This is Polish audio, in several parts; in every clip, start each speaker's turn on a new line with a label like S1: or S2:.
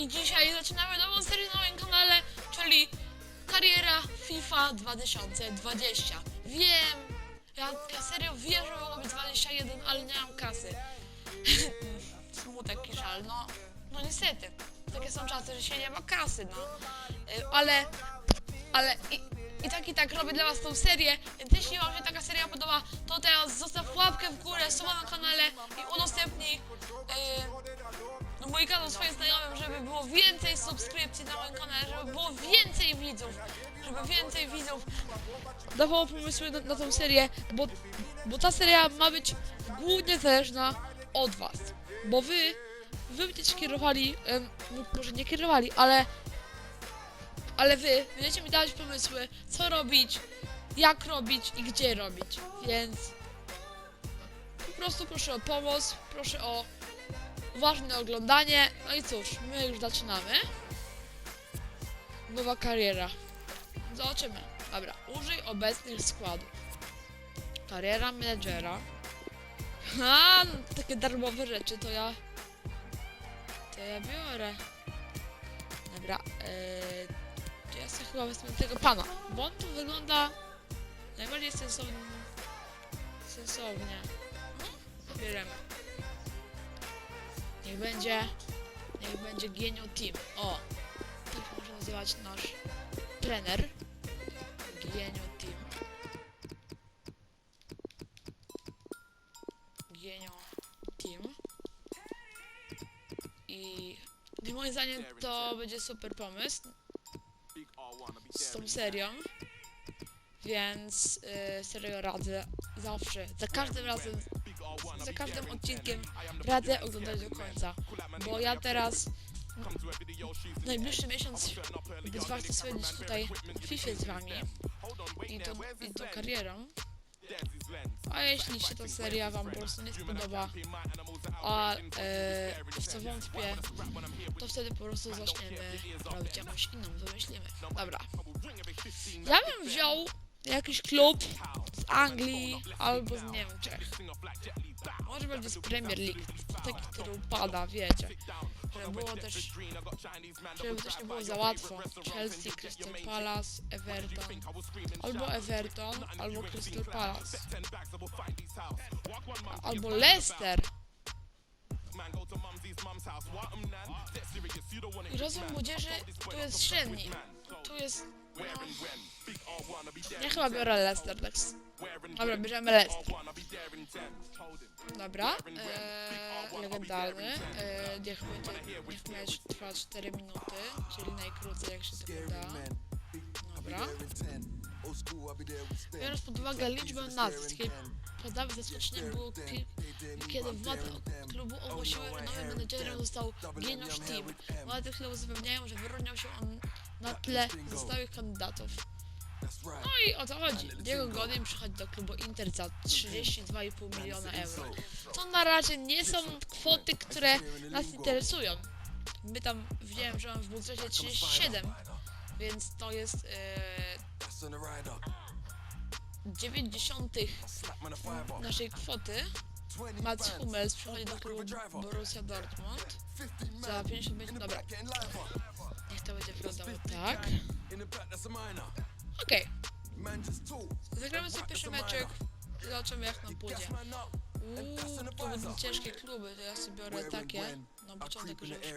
S1: I dzisiaj zaczynamy nową serię na moim kanale, czyli kariera FIFA 2020. Wiem, ja, ja serio wiem, że mogło być 21, ale nie mam kasy. Smutek i żal, no, no niestety. Takie są czasy, że się nie ma kasy, no. Y, Ale, ale i, i tak i tak robię dla was tą serię, więc jeśli wam się taka seria podoba, to teraz zostaw łapkę w górę, suba na kanale i udostępnij y, no, mój kanał swoim znajomym, żeby było więcej subskrypcji na moim kanale, żeby było więcej widzów, żeby więcej widzów dawało pomysły na, na tą serię, bo, bo ta seria ma być głównie zależna od was, bo wy, wy będziecie kierowali, em, może nie kierowali, ale ale wy będziecie mi dawać pomysły, co robić, jak robić i gdzie robić, więc po prostu proszę o pomoc, proszę o uważne oglądanie. No i cóż, my już zaczynamy. Nowa kariera. Zobaczymy. Dobra, użyj obecnych składów. Kariera menedżera. Ha, no, takie darmowe rzeczy to ja... To ja biorę. Dobra, yy, ja sobie chyba wezmę tego pana, bo on tu wygląda najbardziej sensownie. Sensownie. No, bierzemy. Niech będzie. Niech będzie Genio Team. O! Tak może nazywać nasz trener. Genio Team. Genio Team. I, I moim zdaniem to będzie super pomysł z tą serią. Więc yy, serio radzę zawsze, za każdym razem, za każdym odcinkiem radzę oglądać do końca. Bo ja teraz najbliższy miesiąc wyzwarte sobie być tutaj w FIFA z wami i tą, i tą karierą. A jeśli się ta seria wam po prostu nie spodoba, a e, w co wątpię, to wtedy po prostu zaczniemy robić jakąś inną, wymyślimy. Dobra. Ja bym wziął jakiś klub z Anglii albo z Niemczech. Może będzie z Premier League, taki, który upada, wiecie. Żeby było też, żeby też nie było za łatwo. Chelsea, Crystal Palace, Everton. Albo Everton, albo Crystal Palace. Albo Leicester. I rozum młodzieży tu jest średni. Tu jest... Ja chyba biorę tak. s- Dobra, bierzemy Leicester. Dobra, eee, legendarny. Eee, niech będzie, niech mecz trwa 4 minuty, czyli najkrócej jak się tylko da. Dobra. Biorąc pod uwagę liczbę nazwisk, kiedy podstawy zaskoczeniem było ki- kiedy władze klubu ogłosiły, nowym menedżerem został Geniusz Team. Władze klubu zapewniają, że wyróżniał się on na tle pozostałych kandydatów. No i o to chodzi. Diego Godin przychodzi do klubu Inter za 32,5 miliona euro. To na razie nie są kwoty, które nas interesują. My tam widziałem, że mam w budżecie 37, więc to jest e, 90 naszej kwoty. Mats Hummels przychodzi do klubu Borussia Dortmund za 55, dobra. To będzie wyglądało tak. Okej. Zagramy sobie pierwszy meczek. Zobaczymy jak nam pójdzie. Uuu, to będą ciężkie kluby, to ja sobie biorę takie. Na początek, żebyśmy,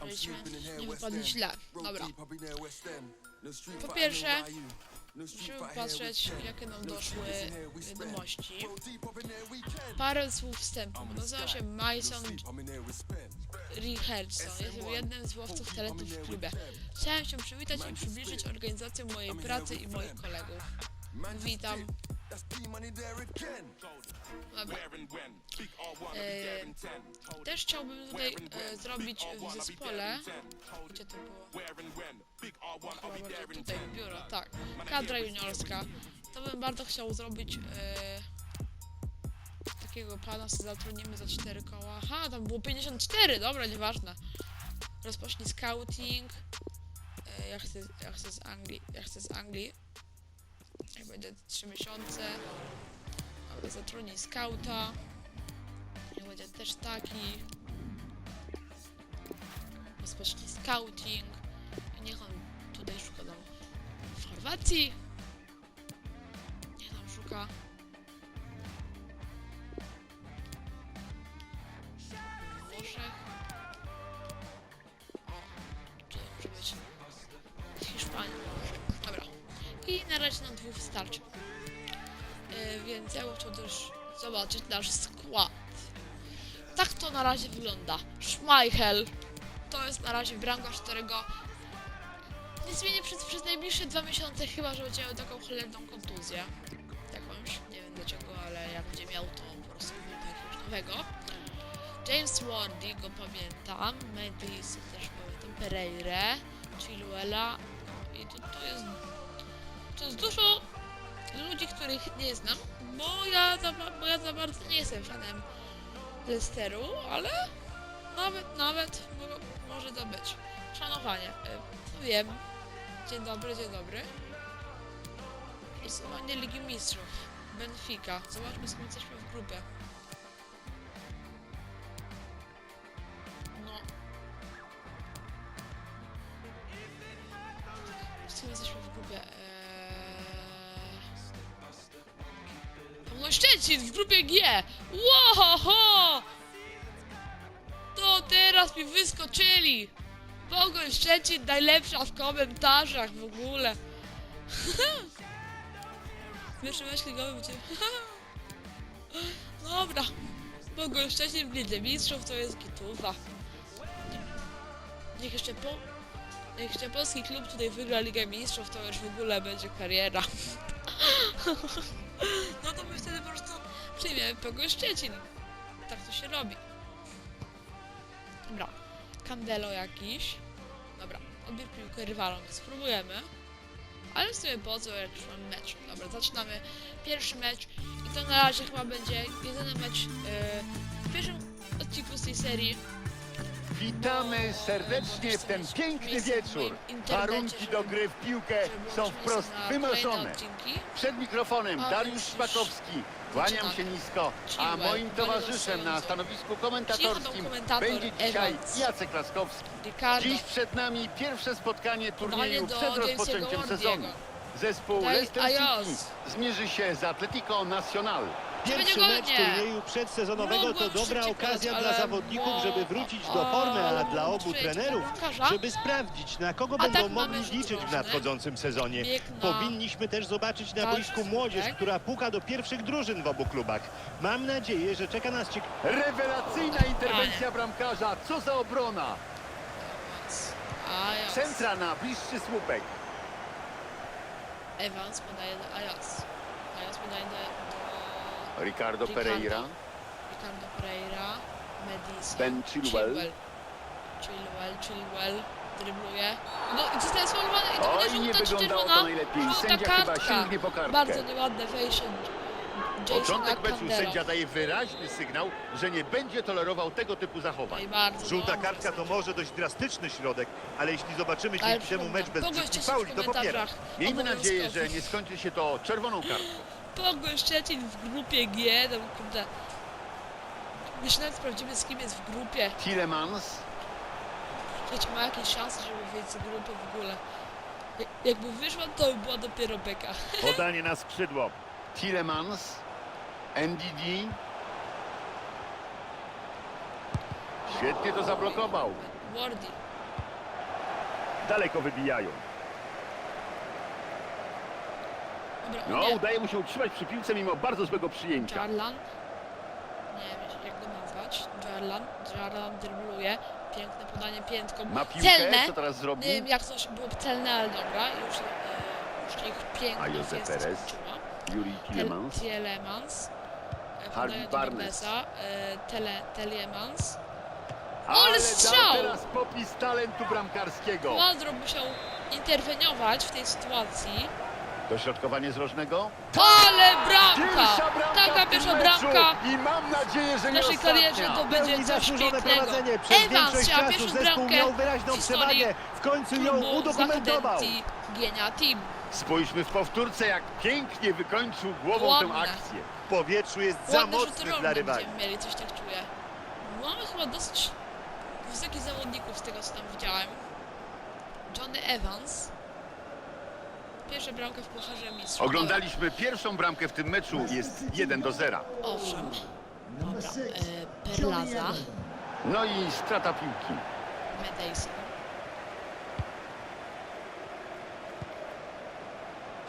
S1: żebyśmy nie wypadli źle. Dobra. Po pierwsze, musimy patrzeć jakie nam doszły wiadomości. Parę słów wstępu. Nazywa się Mason Richardson. Jest jednym z łowców talentów w klubie. Chciałem się przywitać i przybliżyć organizację mojej pracy i moich kolegów. Witam. Dobra. E, też chciałbym tutaj e, zrobić w zespole. Gdzie to było? Bardziej tutaj biuro, tak. Kadra juniorska. To bym bardzo chciał zrobić e, takiego pana, co zatrudnimy za 4 koła. Aha, tam było 54, dobra, nieważne. Rozpocznij scouting. E, ja, chcę, ja chcę z Anglii, ja chcę z Anglii. Jak będzie 3 miesiące. Dobra, zatrudnij scouta. Niech będzie też taki. rozpocznie scouting niech on w Chorwacji. Niech tam szuka. Włoszech. O, tutaj może być Hiszpania. Dobra. I na razie nam dwóch wystarczy. Yy, więc ja bym chciał też zobaczyć nasz skład. Tak to na razie wygląda. Schmeichel to jest na razie bramkarz, którego nie zmienię przez, przez najbliższe dwa miesiące, chyba że będzie miał taką cholerną kontuzję. Jakąś, nie wiem dlaczego, ale jak będzie miał, to po prostu jakiegoś nowego. James Wardy, go pamiętam, Medis też pamiętam, Pereire, Chiluela i to, to jest to jest dużo ludzi, których nie znam, bo ja za, bo ja za bardzo nie jestem fanem Leicesteru, ale nawet, nawet mo- może to być. Szanowanie, y, wiem. Dzień dobry, dzień dobry. Głosowanie Ligi Mistrzów. Benfica. Zobaczmy, kim jesteśmy w grupie. No. Kim jesteśmy w grupie? Eee... Pomno Szczecin w grupie G! Łohoho! To teraz mi wyskoczyli! Pogoń Szczecin najlepsza w komentarzach w ogóle. Pierwszy mecz ligowy będzie... Dobra. Pogoń Szczecin w Lidze Mistrzów to jest gituwa. Niech jeszcze po... Niech jeszcze polski klub tutaj wygra Ligę Mistrzów, to już w ogóle będzie kariera. No to my wtedy po prostu przyjmiemy Pogoń Szczecin. Tak to się robi. Dobra. Candelo jakiś. Dobra. Odbiór piłkę rywalom, więc spróbujemy. Ale w sumie po co, jak już mamy mecz. Dobra, zaczynamy pierwszy mecz. I to na razie chyba będzie jedyny mecz yy, w pierwszym odcinku z tej serii.
S2: Witamy serdecznie w ten piękny wieczór. Warunki do gry w piłkę są wprost wymarzone. Przed mikrofonem Dariusz Szpakowski. Kłaniam się nisko, a moim towarzyszem na stanowisku komentatorskim będzie dzisiaj. Jacek Laskowski. Dziś przed nami pierwsze spotkanie turnieju przed rozpoczęciem sezonu. Zespół Leicester City zmierzy się z Atletico Nacional.
S3: Pierwszy mecz turnieju przedsezonowego to dobra okazja dla zawodników, żeby wrócić do formy, a dla obu trenerów, żeby sprawdzić, na kogo będą
S1: tak
S3: mogli liczyć w nadchodzącym sezonie. Powinniśmy też zobaczyć na boisku młodzież, która puka do pierwszych drużyn w obu klubach. Mam nadzieję, że czeka nas ciekawe
S2: Rewelacyjna interwencja bramkarza. Co za obrona. Centra na bliższy słupek.
S1: Evans podaje do Ajax. Ajax podaje do, do
S2: Ricardo. Pereira.
S1: Ricardo Pereira.
S2: Ben Chilwell.
S1: Chilwell, Chilwell. Drybluje. No i zostaje sfalowany i to
S2: Oj,
S1: będzie
S2: nie
S1: żółta czy
S2: wyglądało to
S1: czerwona?
S2: najlepiej.
S1: Żółta
S2: Sędzia chyba
S1: kartka.
S2: sięgnie po kartkę.
S1: Bardzo nieładne wejście Jasona
S2: Początek meczu sędzia daje wyraźny sygnał, że nie będzie tolerował tego typu zachowań.
S3: Żółta
S1: dobrze,
S3: kartka to może dość drastyczny środek, ale jeśli zobaczymy
S1: Ale
S3: dzięki temu mecz bez brzydkich
S1: Szczecin
S3: fauli,
S1: w
S3: to popieram.
S1: komentarzach
S2: Miejmy nadzieję, że nie skończy się to czerwoną kartką.
S1: Pogoń Szczecin w grupie G, tam kurde. Jeszcze nawet sprawdzimy z kim jest w grupie.
S2: Tielemans,
S1: Wiecie, ma jakieś szanse, żeby wyjść z grupy w ogóle. Jak- Jakby wyszła, to by była dopiero beka.
S3: Podanie na skrzydło.
S2: Tielemans, NDD. Świetnie to zablokował.
S1: Wardy.
S3: Daleko wybijają.
S1: Dobra,
S2: No,
S1: nie.
S2: udaje mu się utrzymać przy piłce mimo bardzo złego przyjęcia.
S1: Jarlan. Nie wiem jak go nazwać. Jarlan. Jarlan drybluje. Piękne podanie piętką.
S2: Ma piłkę,
S1: Celne.
S2: co teraz zrobi?
S1: Nie wiem jak coś było celne, ale dobra. Już, e, już niech piękna
S2: A Jose Perez?
S1: skończyła.
S2: Yuri Tielemans.
S1: Tel- Tielemans. E,
S2: Harvey
S1: podaje do
S2: Barnes.
S1: E, Tele, Teliemans.
S2: Ale
S1: strzał!
S2: dał teraz popis talentu bramkarskiego.
S1: Waldrop musiał interweniować w tej sytuacji.
S2: Dośrodkowanie z rożnego.
S1: Ale bramka! Taka pierwsza bramka
S2: I mam nadzieję, że
S1: w
S2: nie
S1: naszej karierze to będzie coś pięknego. Evans chciał
S3: czasu
S1: pierwszą
S3: zespół
S1: bramkę
S3: miał wyraźną
S1: w historii.
S3: W końcu ją udokumentował.
S1: Team.
S2: Spójrzmy w powtórce, jak pięknie wykończył głową tę
S1: Ładne.
S2: akcję.
S3: W powietrzu jest za mocny dla rywali.
S1: będziemy mieli, coś tak czuję. Mamy chyba dosyć wysokich zawodników z tego co tam widziałem. Johnny Evans. Pierwsza bramka w Pucharze Mistrzów.
S2: Oglądaliśmy pierwszą bramkę w tym meczu, jest 1 do 0.
S1: Dobra. Owszem. Dobra. E, Perlaza.
S2: No i strata piłki.
S1: Medejson.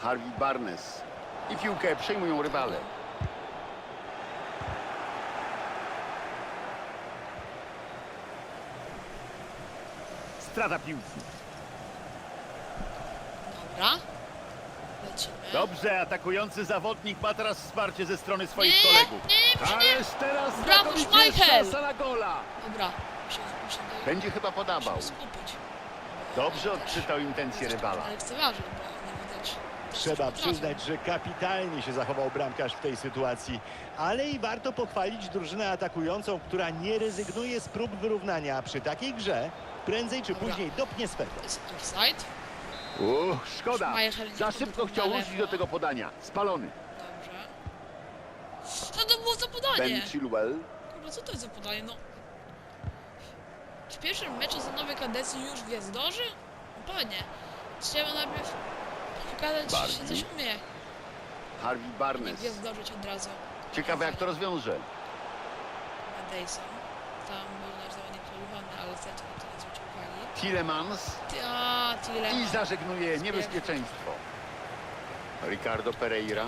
S2: Harvey Barnes. I piłkę przejmują rywale. Strata piłki.
S1: Dobra. Lecimy.
S2: Dobrze, atakujący zawodnik ma teraz wsparcie ze strony swoich
S1: Nie,
S2: kolegów.
S1: nie, nie,
S2: Ależ teraz
S1: Brawo,
S2: znakomicie
S1: Schmeichel!
S2: szansa na gola.
S1: Dobra. Muszę, muszę, do...
S2: Będzie chyba podawał.
S1: muszę skupić.
S2: Dobrze odczytał intencje rywala.
S1: Ale bo nie widać.
S3: Trzeba przyznać, że kapitalnie się zachował bramkarz w tej sytuacji. Ale i warto pochwalić drużynę atakującą, która nie rezygnuje z prób wyrównania. Przy takiej grze prędzej czy
S1: Dobra.
S3: później dopnie swego.
S1: To jest offside.
S2: Uch, szkoda. Za szybko chciał wrócić do tego podania. Spalony.
S1: Dobrze. Co to było za podanie?
S2: Ben Chilwell.
S1: Kurwa, co to jest za podanie? No. W pierwszym meczu za nowej kadencji już gwiazdorzy? No pewnie. Trzeba najpierw pokazać, że się
S2: Bardziej.
S1: coś umie.
S2: Harvey Barnes.
S1: gwiazdorzyć od razu.
S2: Ciekawe jak to rozwiąże.
S1: Madejson. Tam był nasz zawodnik polowany, ale serce na to nie zwrócił uwagi.
S2: Tillemans.
S1: Tyle.
S2: I zażegnuje niebezpieczeństwo. Ricardo Pereira.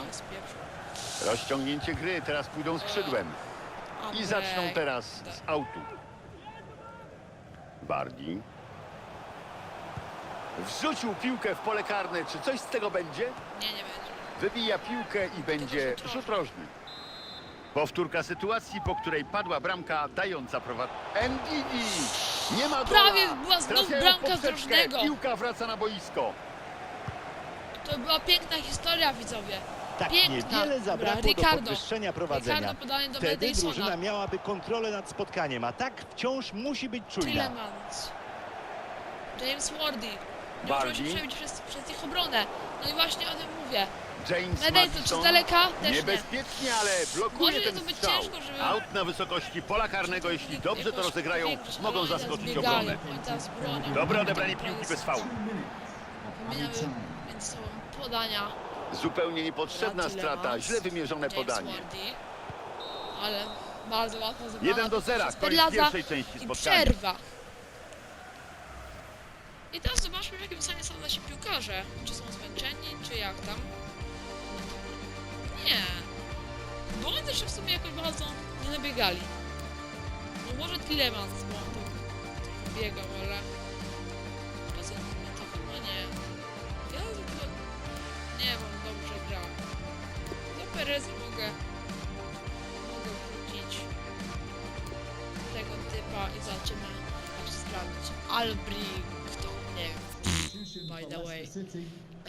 S2: Rozciągnięcie gry. Teraz pójdą skrzydłem. I zaczną teraz z autu. Bardi. Wrzucił piłkę w pole karne. Czy coś z tego będzie?
S1: Nie, nie będzie.
S2: Wybija piłkę i będzie
S1: rzut rożny.
S2: rzut rożny. Powtórka sytuacji, po której padła bramka dająca prowadzenie. Ndidi! Nie ma gola!
S1: Prawie była znów
S2: Trafiają
S1: bramka z
S2: poprzeczkę.
S1: rożnego.
S2: Piłka wraca na boisko.
S1: To była piękna historia, widzowie.
S3: Tak,
S1: Piękna.
S3: niewiele
S1: Dobra,
S3: zabrakło do
S1: Ricardo.
S3: podwyższenia prowadzenia.
S1: Ricardo podanie do
S3: Wtedy
S1: Madejsona.
S3: drużyna miałaby kontrolę nad spotkaniem, a tak wciąż musi być czujna.
S1: Tillemans. James Wardy. Nie możemy się przebić przez, przez ich obronę. No i właśnie o tym mówię.
S2: James
S1: czy
S2: Madison.
S1: z daleka? Też nie.
S2: Niebezpiecznie, ale blokuje
S1: Może
S2: ten
S1: to być
S2: strzał.
S1: ciężko, żeby-
S2: Out na wysokości pola karnego. Jeśli dobrze to
S1: Jakoś
S2: rozegrają,
S1: większość
S2: mogą zaskoczyć
S1: zbiegają,
S2: obronę.
S1: bronią.
S2: Dobre odebranie piłki
S1: jest-
S2: bez faulu.
S1: Wymieniamy między sobą podania.
S2: Zupełnie niepotrzebna strata, źle wymierzone
S1: James
S2: podanie.
S1: Wardy. Ale bardzo łatwo zebrana.
S2: 1 do 0,
S1: przez
S2: koniec
S1: Perlaza
S2: pierwszej części
S1: i
S2: spotkania.
S1: przerwa. I teraz zobaczmy w jakim stanie są nasi piłkarze. Czy są zmęczeni, czy jak tam? Nie. Bo oni też się w sumie jakoś bardzo nie nabiegali. No może Tillemans, bo on biegał, ale... Poza tym to chyba nie. Ja chyba... Nie wiem, dobrze gra. Do Pereza mogę... Mogę wrócić tego typa i zobaczymy, jak się sprawdzić. Albrecht, to nie wiem. By the way.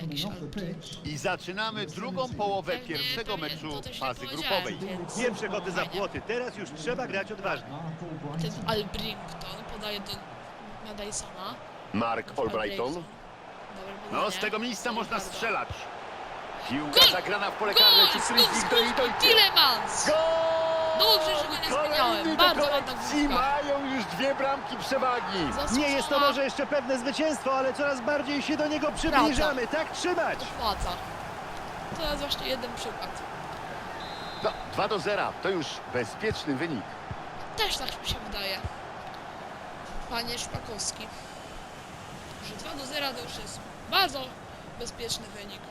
S1: Jakiś.
S2: I zaczynamy drugą połowę
S1: Pewnie,
S2: pierwszego
S1: pewnie,
S2: meczu
S1: to też
S2: fazy
S1: nie powiedziałem,
S2: grupowej.
S1: więc
S3: Pierwsze koty za płoty, teraz już trzeba grać odważnie.
S1: Ten Albrington podaje do Madisona.
S2: Mark Albrighton.
S1: Dobre
S2: No,
S1: podanie.
S2: z tego miejsca można strzelać. Piłka
S1: Gol!
S2: zagrana w pole karne,
S1: Gol!
S2: czy dojdzie.
S1: Tillemans!
S2: Gol!
S1: Dobrze, że go nie zmieniałem. Bardzo ładna główka.
S2: mają już dwie bramki przewagi.
S3: Nie jest to może jeszcze pewne zwycięstwo, ale coraz bardziej się do niego przybliżamy. Tak trzymać!
S1: Opłaca. To jest właśnie jeden przykład.
S2: No, 2 do 0 to już bezpieczny wynik.
S1: Też tak mi się wydaje. Panie Szpakowski. Że 2 do 0 to już jest bardzo bezpieczny wynik.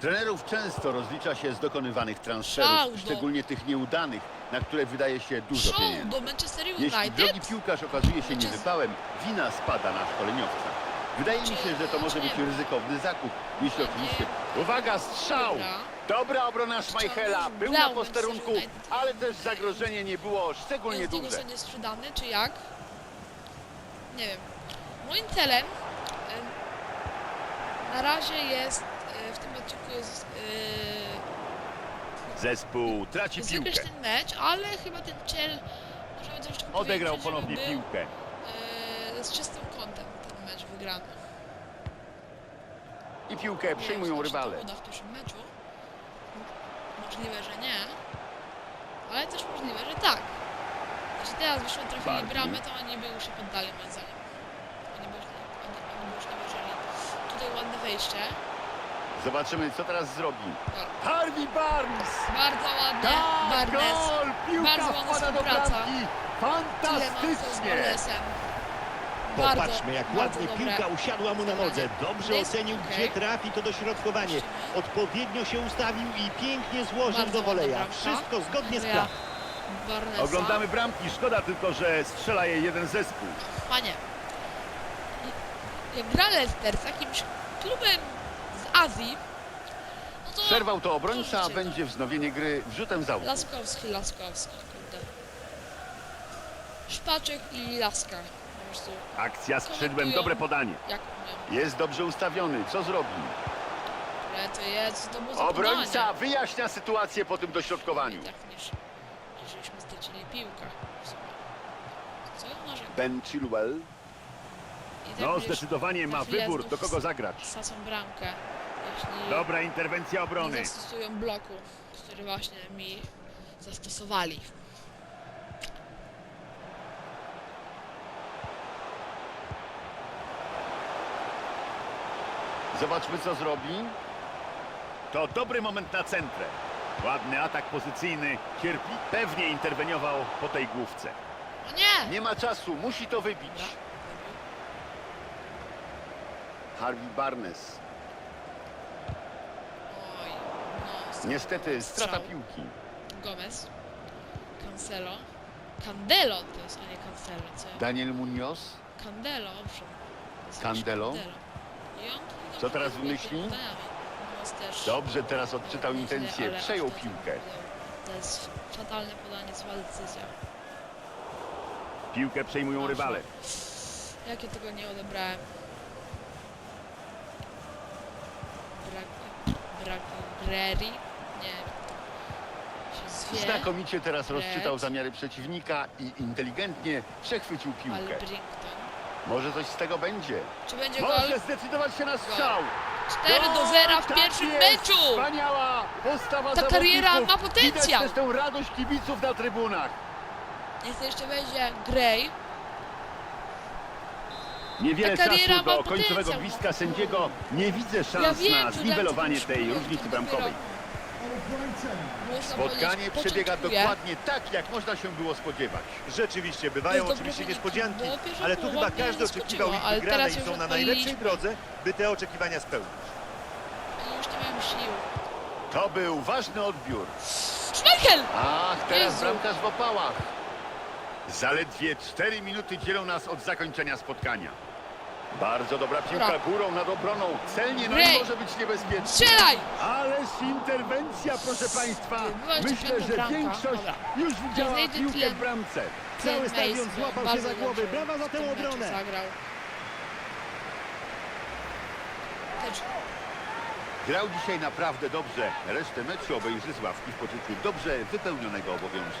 S2: Trenerów często rozlicza się z dokonywanych transferów, szczególnie tych nieudanych, na które wydaje się dużo
S1: Show
S2: pieniędzy.
S1: do Manchester
S2: Jeśli drogi
S1: United.
S2: piłkarz okazuje się niewypałem, wina spada na szkoleniowca. Wydaje mi się, że to może być ryzykowny zakup, jeśli oczywiście... Uwaga, strzał!
S1: Dobra.
S2: Obrona Schmeichela, był na posterunku, ale też zagrożenie nie było szczególnie
S1: Jest
S2: duże.
S1: nie sprzedany, czy jak? Nie wiem. Moim celem em, na razie jest e, w tym odcinku jest e,
S2: Zespół traci
S1: jest
S2: piłkę.
S1: ten mecz, ale chyba ten cel możemy też tylko
S2: Odegrał
S1: powiedzieć,
S2: ponownie
S1: żeby był,
S2: piłkę.
S1: e, z czystym kątem ten mecz wygrany.
S2: I piłkę
S1: Nie wiem, czy to
S2: rywale.
S1: uda w pierwszym meczu. Możliwe, że nie. Ale też możliwe, że tak. Jeśli teraz byśmy trafili
S2: Bardziej.
S1: bramę, to oni by już się poddali moim zdaniem. Oni by już nie, oni, oni by już nie wierzyli. Tutaj ładne wejście.
S2: Zobaczymy, co teraz zrobi.
S1: Gol.
S2: Harvey Barnes!
S1: Bardzo ładne.
S2: Tak,
S1: Barnes.
S2: gol! Piłka
S1: Bardzo ładna
S2: wpada do
S1: współpraca.
S2: bramki!
S1: Z
S2: Fantastycznie!
S3: Popatrzmy, jak
S1: bardzo
S3: ładnie
S1: dobre.
S3: piłka usiadła mu na nodze. Dobrze
S1: Jest
S3: ocenił,
S1: okej.
S3: gdzie trafi to dośrodkowanie. Odpowiednio się ustawił i pięknie złożył
S1: Bardzo
S3: do woleja.
S1: ładna bramka.
S3: Wszystko zgodnie z planem.
S1: Barnesa.
S2: Oglądamy bramki, szkoda tylko, że strzela je jeden zespół.
S1: Panie, jak gra Leicester z jakimś klubem Azji, no to...
S2: Przerwał to obrońca, a będzie wznowienie gry wrzutem z autu.
S1: Laskowski, Laskowski, kurde. Szpaczek i Laska. Po prostu,
S2: Akcja skrzydłem,
S1: Komentują.
S2: dobre podanie.
S1: jak umiem.
S2: Jest dobrze ustawiony, co zrobi?
S1: Ale to jest, to było za
S2: Obrońca
S1: podanie.
S2: wyjaśnia sytuację po tym
S1: I
S2: dośrodkowaniu.
S1: tak niż, niż żeśmy stracili piłkę. w sumie. Co może...
S2: Ben Chilwell.
S1: I tak
S2: No,
S1: będziesz
S2: zdecydowanie ma
S1: chwilę
S2: wybór,
S1: znów
S2: do kogo zagrać.
S1: Stracą bramkę, jeśli
S2: Dobra interwencja
S1: nie
S2: obrony.
S1: zastosują bloku, który właśnie mi zastosowali.
S2: Zobaczmy, co zrobi. To dobry moment na centrę. Ładny atak pozycyjny. Cierpi. Pewnie interweniował po tej główce.
S1: O nie!
S2: Nie ma czasu, musi to wybić. Harvey Barnes.
S1: Oj, no,
S2: Niestety, strata
S1: Strzał.
S2: piłki.
S1: Gomez, Cancelo, Candelo to jest, a nie Cancelo, co ja?
S2: Daniel Munoz.
S1: Candelo, owszem. To jest
S2: Candelo?
S1: jakiś I on tu
S2: Co teraz
S1: naprawdę
S2: wymyśli?
S1: też
S2: Dobrze teraz odczytał
S1: nieźle,
S2: intencję.
S1: ale
S2: Przejął piłkę.
S1: To jest fatalne podanie, zła decyzja.
S2: Piłkę przejmują rywale.
S1: Jak ja tego nie odebrałem? Brak... Brak... Nie wiem. Się zwie.
S2: Znakomicie teraz rozczytał zamiary przeciwnika i inteligentnie przechwycił piłkę.
S1: Albrington.
S2: Może coś z tego będzie.
S1: Czy będzie gol?
S2: Może zdecydować się na strzał.
S1: 4 do 0 w
S2: Tak
S1: pierwszym
S2: jest!
S1: meczu!
S2: Wspaniała postawa
S1: Ta kariera ma potencjał.
S2: Widać też tę radość kibiców na trybunach.
S1: Niech jeszcze będzie Gray.
S2: Niewiele
S1: Ta kariera
S2: czasu
S1: ma
S2: do końcowego
S1: potencjał.
S2: gwizdka sędziego. Nie widzę szans
S1: Ja wiem,
S2: na
S1: że
S2: zniwelowanie tej
S1: dopiero-
S2: różnicy
S1: dopiero-
S2: bramkowej.
S1: Można
S2: Spotkanie przebiega dokładnie tak, jak można się było spodziewać.
S3: Rzeczywiście, bywają
S1: dobre
S3: oczywiście niespodzianki,
S1: pierwsza
S3: ale tu chyba każdy oczekiwał ich wygranej i są na najlepszej drodze, by te oczekiwania spełnić.
S1: Oni już nie mają sił.
S2: To był ważny odbiór.
S1: Schmeichel!
S2: Ach, teraz
S1: Jezu.
S2: bramkarz w opałach. Zaledwie 4 minuty dzielą nas od zakończenia spotkania. Bardzo dobra piłka górą nad obroną. Celnie, no i może być niebezpiecznie.
S1: Strzelaj!
S2: Ależ interwencja, proszę Państwa.
S1: Jeszcze
S2: Myślę,
S1: piąta
S2: że
S1: bramka.
S2: większość
S1: Dobra.
S2: już widziała
S1: znajdę
S2: piłkę
S1: tlen.
S2: w bramce.
S3: Cały
S1: Ten
S3: stadion
S1: Mason
S3: złapał się
S1: bardzo
S3: za głowy.
S1: dobrze
S3: Brawa za
S1: w
S3: tę
S1: meczu
S3: obronę.
S1: Zagrał. Też
S2: Grał dzisiaj naprawdę dobrze. Resztę meczu obejrzy z ławki w poczuciu dobrze wypełnionego obowiązku.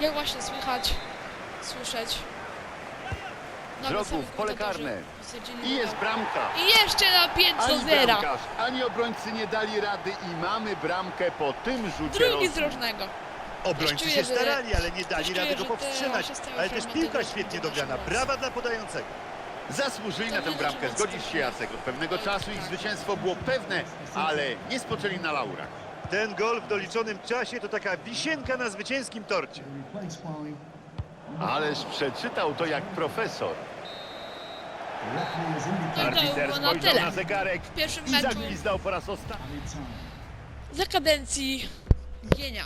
S1: Jak właśnie słychać, słyszeć.
S2: Wrogów,
S1: sami
S2: pole karne. I jest bramka.
S1: I jeszcze na 5 do
S2: Ani
S1: 0.
S2: bramkarz, ani obrońcy nie dali rady i mamy bramkę po tym rzucie
S1: Drugi
S2: rożnym.
S1: z rożnego.
S3: Obrońcy
S1: czuję,
S3: się
S1: że-
S3: starali, ale nie dali
S1: czuję,
S3: rady go
S1: że te
S3: powstrzymać. Ale też piłka świetnie
S1: do
S3: dograna. Brawa dla podającego.
S2: Zasłużyli na tę bramkę. Zgodzisz się, Jacek. Od pewnego czasu ich zwycięstwo było pewne, ale nie spoczęli na laurach.
S3: Ten gol w doliczonym czasie to taka wisienka na zwycięskim torcie.
S2: Ależ przeczytał to jak profesor.
S1: No to
S2: Arbiter
S1: było na
S2: spojrzał
S1: tyle.
S2: na zegarek
S1: W pierwszym
S2: i
S1: meczu
S2: zagwizdał po raz ostatni.
S1: za kadencji Gienia.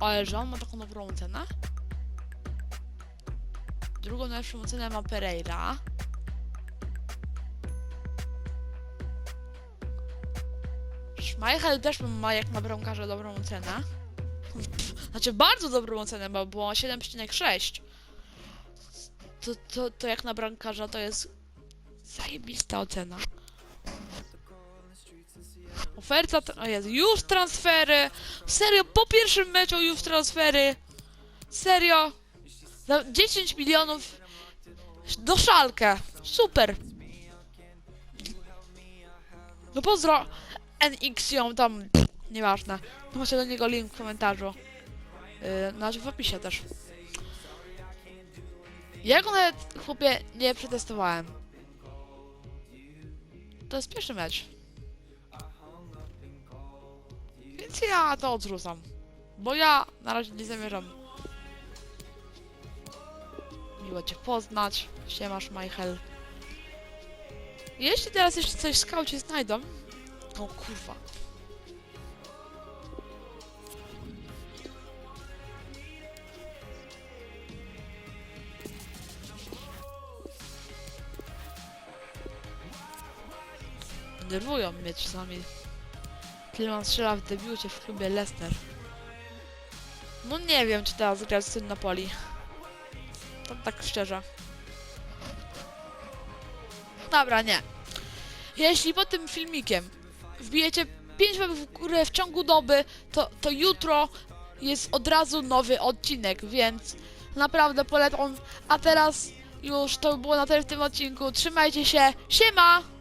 S1: Ale że on ma taką dobrą ocenę? Drugą najlepszą ocenę ma Pereira. Schmeichel też ma jak na bramkarza dobrą ocenę. Znaczy bardzo dobrą ocenę, bo było 7,6. To, to, to jak na bramkarza to jest zajebista ocena. Oferta, o jest, już transfery! Serio, po pierwszym meczu już transfery! Serio! Za 10 milionów do szalkę! Super! No pozdro! NX ją tam, pff, nieważne. Macie do niego link w komentarzu. Yy, znaczy w opisie też. Ja go nawet, chłopie, nie przetestowałem. To jest pierwszy mecz. Więc ja to odrzucam. Bo ja na razie nie zamierzam. Miło cię poznać. Siemasz, Michael. Jeśli teraz jeszcze coś skauci znajdą... O kurwa. Denerwują mnie czasami. Tyle strzela w debiucie w klubie Leicester. No nie wiem, czy teraz grać z tym Napoli. To tak szczerze. Dobra, nie. Jeśli po tym filmikiem wbijecie 5 łapek w górę w ciągu doby, to, to jutro jest od razu nowy odcinek, więc naprawdę polecam. A teraz już to by było na tyle w tym odcinku. Trzymajcie się. Siema!